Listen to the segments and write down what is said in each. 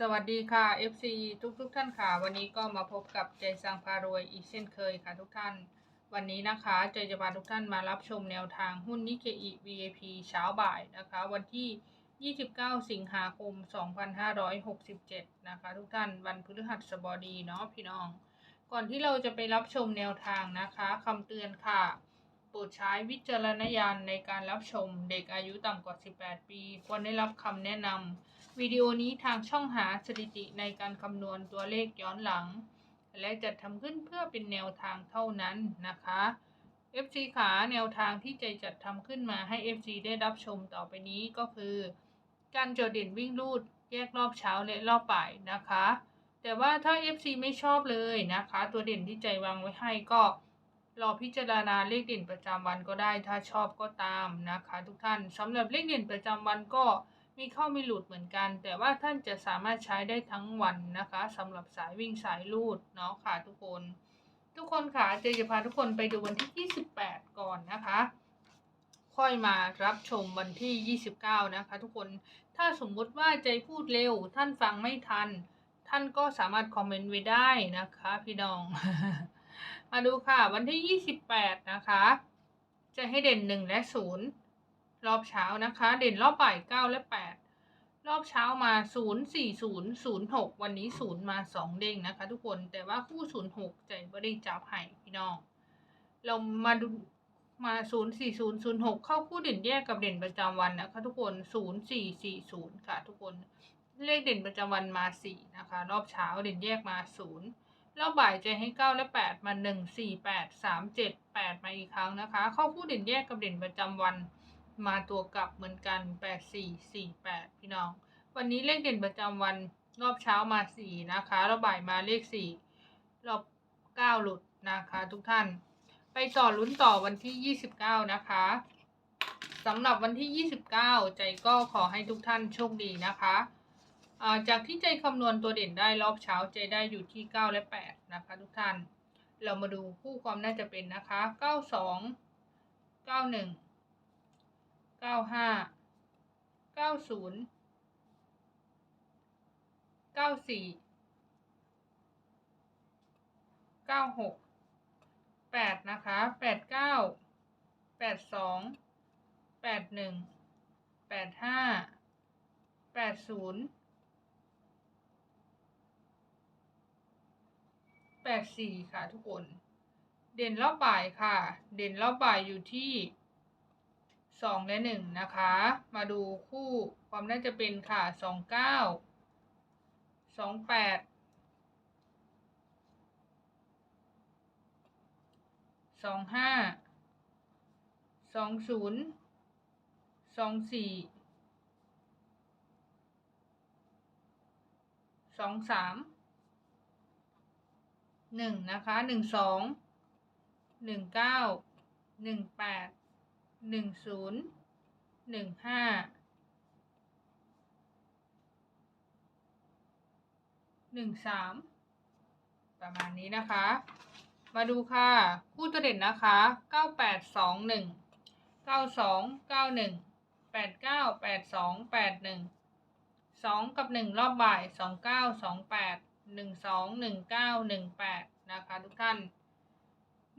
สวัสดีค่ะ FC ทุกทุกๆท่านค่ะ วันนี้ก็มาพบกับใจสังพารวยอีกเช่นเคยค่ะทุกท่าน วันนี้นะคะใจจะพาทุกท่านมารับชมแนวทางหุ้นนิเคอิ VIP เช้าบ่ายนะคะ วันที่ 29 สิงหาคม 2567 นะคะ ทุกท่านวันพฤหัสบดีเนาะพี่น้อง ก่อนที่เราจะไปรับชมแนวทางนะคะคำเตือนค่ะโปรดใช้วิจารณญาณในการรับชมเด็กอายุต่ำกว่า 18 ปี ควรได้รับคำแนะนำ วิดีโอนี้ทางช่องหาสถิติในการคำนวณตัวเลขย้อนหลัง และจัดทำขึ้นเพื่อเป็นแนวทางเท่านั้นนะคะ FC ขาแนวทางที่ใจจัดทำขึ้นมาให้ FC ได้รับชมต่อไปนี้ก็คือ การโจดเด่นวิ่งรูดแยกรอบเช้าและรอบบ่ายนะคะ แต่ว่าถ้า FC ไม่ชอบเลยนะคะ ตัวเด่นที่ใจวางไว้ให้ก็รอพิจารณาเลขเด่นประจำวันก็ได้ ถ้าชอบก็ตามนะคะ ทุกท่านสำหรับเลขเด่นประจำวันก็ มีเข้ามีหลุดเหมือนกัน แต่ว่าท่านจะสามารถใช้ได้ทั้งวันนะคะสำหรับสายวิ่งสายลูดเนาะค่ะทุกคน ทุกคนค่ะเจจะพาทุกคนไปดูวันที่ 28 ก่อนนะคะ ค่อยมารับชมวันที่ 29 นะคะ ทุกคนถ้าสมมุติว่าใจพูดเร็ว ท่านฟังไม่ทัน ท่านก็สามารถคอมเมนต์ไว้ได้นะคะ พี่น้อง มาดูค่ะวันที่ 28 นะคะ จะให้เด่น 1 และ 0 รอบเช้านะคะ เด่นรอบบ่าย9และ8รอบเช้ามา 0 4 0 0 6 วันนี้ 0 มา 2 เด้งนะคะ ทุกคน แต่ว่าคู่ 0 6ใจไม่ได้จับให้พี่น้อง เรามาดูมา 0 4 0 0 6 เข้าคู่เด่นแยกกับเด่นประจำวันนะคะทุกคน 0 4 4 0 ค่ะทุกคน เลขเด่นประจำวันมา 4 นะคะ รอบเช้าเด่นแยกมา 0 รอบบ่ายใจให้ 9 และ 8 มา 1 4 8 3 7 8 มาอีกครั้งนะคะ เข้าคู่เด่นแยกกับเด่นประจำวัน มาตัวกลับเหมือนกัน 8 4 4 8 พี่น้อง วันนี้เลขเด่นประจำวันรอบเช้ามา 4 นะคะรอบบ่ายมาเลข 4 รอบ 9 หลุดนะคะทุกท่าน ไปต่อลุ้นต่อวันที่ 29 นะคะสำหรับวันที่ 29 ใจก็ขอให้ทุกท่านโชคดีนะคะอ่าจากที่ใจคำนวณตัวเด่นได้รอบเช้าใจได้อยู่ที่ 9 และ 8 นะคะทุกท่าน เรามาดูคู่ความน่าจะเป็นนะคะ 92 91เก้าห้าเก้าศูนย์เก้าสี่เก้าหกแปดนะคะแปดเก้าแปดสองแปดหนึ่งแปดห้าแปดศูนย์แปดสี่ค่ะทุกคน เด่นรอบบ่ายค่ะ เด่นรอบบ่ายอยู่ที่ สองและหนึ่งนะคะ มาดูคู่ความน่าจะเป็นค่ะสองเก้าสองแปดสองห้าสองศูนย์สองสี่สองสามหนึ่งนะคะหนึ่งสองหนึ่งเก้าหนึ่งแปด หนึ่งศูนย์หนึ่งห้าหนึ่งสามประมาณนี้นะคะ มาดูค่ะ คู่ตัวเด่นนะคะเก้าแปดสองหนึ่งเก้าสองเก้าหนึ่งแปดเก้าแปดสองแปดหนึ่งสองกับหนึ่งรอบบ่ายสองเก้าสองแปดหนึ่งสองหนึ่งเก้าหนึ่งแปดนะคะทุกท่าน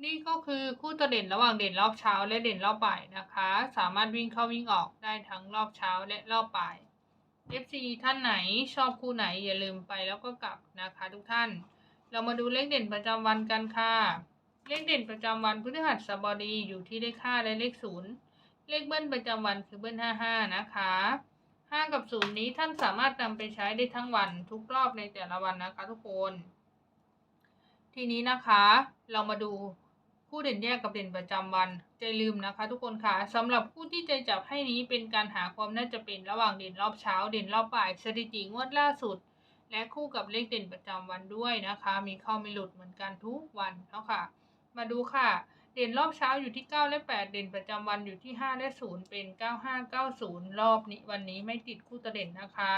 นี่ก็คือคู่ตัวเด่นระหว่างเด่นรอบเช้าและเด่นรอบบ่ายนะคะ สามารถวิ่งเข้าวิ่งออกได้ทั้งรอบเช้าและรอบบ่าย FC ท่านไหนชอบคู่ไหนอย่าลืมไปแล้วก็กลับนะคะทุกท่าน เรามาดูเลขเด่นประจำวันกันค่ะ เลขเด่นประจำวันพฤหัสบดีอยู่ที่เลข5และเลข0เลขเบิ้ลประจำวันคือเบิ้ล55นะคะ5กับ0นี้ท่านสามารถนำไปใช้ได้ทั้งวันทุกรอบในแต่ละวันนะคะทุกคน ทีนี้นะคะ เรามาดู คู่เด่นแยกกับเด่นประจำวันใจลืมนะคะ ทุกคนค่ะสำหรับคู่ที่ใจจับให้นี้เป็นการหาความน่าจะเป็นระหว่างเด่นรอบเช้า เด่นรอบบ่ายสถิติงวดล่าสุด และคู่กับเลขเด่นประจำวันด้วยนะคะ มีเข้ามีหลุดเหมือนกันทุกวันเนาะค่ะ มาดูค่ะ เด่นรอบเช้าอยู่ที่ 9 และ 8 เด่นประจำวันอยู่ที่ 5 และ 0 เป็น 9590 รอบนี้วันนี้ไม่ติดคู่ตัวเด่นนะคะ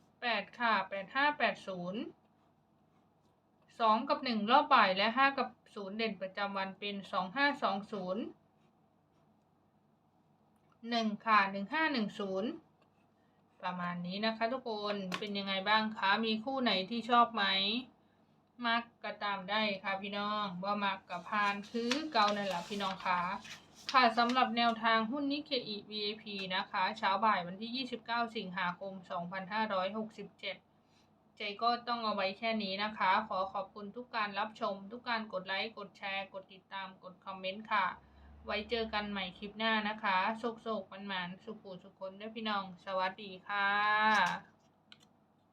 8 ค่ะ 8580 2กับ1รอบบ่ายและ5กับ0เด่นประจำวันเป็น2520 1ค่ะ1510ประมาณนี้นะคะทุกคนเป็นยังไงบ้างคะมีคู่ไหนที่ชอบไหมมักก็ตามได้ค่ะพี่น้องว่ามักกับพานคือเก่านั่นแหละพี่น้องคะค่ะสำหรับแนวทางหุ้นนิเคอิ VIP นะคะ เช้าบ่ายวันที่ 29 สิงหาคม 2567 ใจก็ต้องเอาไว้แค่นี้นะคะ ขอขอบคุณทุกการรับชม ทุกการกดไลค์ กดแชร์ กดติดตาม กดคอมเมนต์ค่ะ ไว้เจอกันใหม่คลิปหน้านะคะโศกๆมันหมานสุขูสุขคนด้วยพี่น้อง สวัสดีค่ะ